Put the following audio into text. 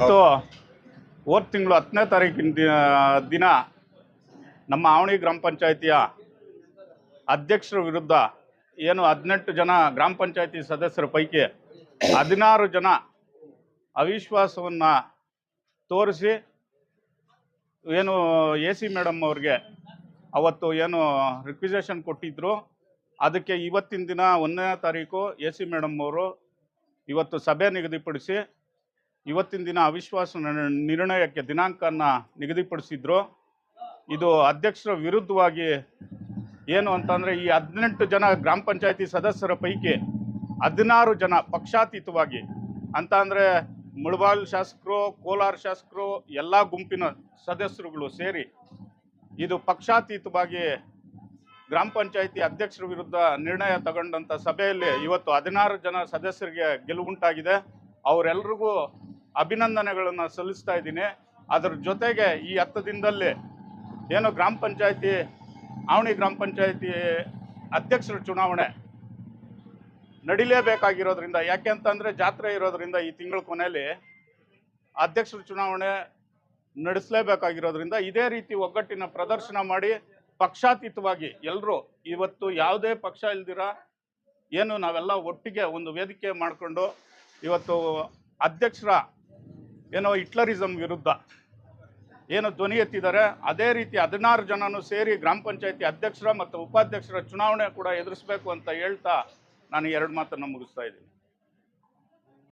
ಇವತ್ತು ಹೋದ ತಿಂಗಳು ಹತ್ತನೇ ತಾರೀಕಿನ ದಿನ ನಮ್ಮ ಆವಣಿ ಗ್ರಾಮ ಪಂಚಾಯಿತಿಯ ಅಧ್ಯಕ್ಷರ ವಿರುದ್ಧ ಏನು ಹದಿನೆಂಟು ಜನ ಗ್ರಾಮ ಪಂಚಾಯಿತಿ ಸದಸ್ಯರ ಪೈಕಿ ಹದಿನಾರು ಜನ ಅವಿಶ್ವಾಸವನ್ನು ತೋರಿಸಿ ಏನು ಎ ಸಿ ಮೇಡಮ್ ಅವ್ರಿಗೆ ಅವತ್ತು ಏನು ರಿಕ್ವಿಸೇಷನ್ ಕೊಟ್ಟಿದ್ದರು ಅದಕ್ಕೆ ಇವತ್ತಿನ ದಿನ ಒಂದನೇ ತಾರೀಕು ಎ ಸಿ ಮೇಡಮ್ ಅವರು ಇವತ್ತು ಸಭೆ ನಿಗದಿಪಡಿಸಿ ಇವತ್ತಿನ ದಿನ ಅವಿಶ್ವಾಸ ನಿರ್ಣಯಕ್ಕೆ ದಿನಾಂಕನ ನಿಗದಿಪಡಿಸಿದ್ರು. ಇದು ಅಧ್ಯಕ್ಷರ ವಿರುದ್ಧವಾಗಿ ಏನು ಅಂತಂದರೆ ಈ ಹದಿನೆಂಟು ಜನ ಗ್ರಾಮ ಪಂಚಾಯತಿ ಸದಸ್ಯರ ಪೈಕಿ ಹದಿನಾರು ಜನ ಪಕ್ಷಾತೀತವಾಗಿ ಅಂತ ಅಂದರೆ ಮುಳಬಾಲ್ ಶಾಸಕರು, ಕೋಲಾರ ಶಾಸಕರು, ಎಲ್ಲ ಗುಂಪಿನ ಸದಸ್ಯರುಗಳು ಸೇರಿ ಇದು ಪಕ್ಷಾತೀತವಾಗಿ ಗ್ರಾಮ ಪಂಚಾಯತಿ ಅಧ್ಯಕ್ಷರ ವಿರುದ್ಧ ನಿರ್ಣಯ ತಗೊಂಡಂಥ ಸಭೆಯಲ್ಲಿ ಇವತ್ತು ಹದಿನಾರು ಜನ ಸದಸ್ಯರಿಗೆ ಗೆಲುವುಂಟಾಗಿದೆ ಅವರೆಲ್ರಿಗೂ ಅಭಿನಂದನೆಗಳನ್ನು ಸಲ್ಲಿಸ್ತಾ ಇದ್ದೀನಿ. ಅದರ ಜೊತೆಗೆ ಈ ಹತ್ತು ದಿನದಲ್ಲಿ ಏನು ಗ್ರಾಮ ಪಂಚಾಯತಿ, ಆವಣಿ ಗ್ರಾಮ ಪಂಚಾಯತಿ ಅಧ್ಯಕ್ಷರ ಚುನಾವಣೆ ನಡಿಲೇಬೇಕಾಗಿರೋದ್ರಿಂದ, ಯಾಕೆ ಅಂತಂದರೆ ಜಾತ್ರೆ ಇರೋದ್ರಿಂದ ಈ ತಿಂಗಳ ಕೊನೆಯಲ್ಲಿ ಅಧ್ಯಕ್ಷರ ಚುನಾವಣೆ ನಡೆಸಲೇಬೇಕಾಗಿರೋದ್ರಿಂದ ಇದೇ ರೀತಿ ಒಗ್ಗಟ್ಟಿನ ಪ್ರದರ್ಶನ ಮಾಡಿ ಪಕ್ಷಾತೀತವಾಗಿ ಎಲ್ಲರೂ ಇವತ್ತು ಯಾವುದೇ ಪಕ್ಷ ಇಲ್ದಿರ ಏನು ನಾವೆಲ್ಲ ಒಟ್ಟಿಗೆ ಒಂದು ವೇದಿಕೆ ಮಾಡಿಕೊಂಡು ಇವತ್ತು ಅಧ್ಯಕ್ಷರ ಏನೋ ಹಿಟ್ಲರಿಸಮ್ ವಿರುದ್ಧ ಏನು ಧ್ವನಿ ಎತ್ತಿದ್ದಾರೆ. ಅದೇ ರೀತಿ ಹದಿನಾರು ಜನನು ಸೇರಿ ಗ್ರಾಮ ಪಂಚಾಯತಿ ಅಧ್ಯಕ್ಷರ ಮತ್ತು ಉಪಾಧ್ಯಕ್ಷರ ಚುನಾವಣೆ ಕೂಡ ಎದುರಿಸಬೇಕು ಅಂತ ಹೇಳ್ತಾ ನಾನು ಎರಡು ಮಾತನ್ನು ಮುಗಿಸ್ತಾ ಇದ್ದೀನಿ.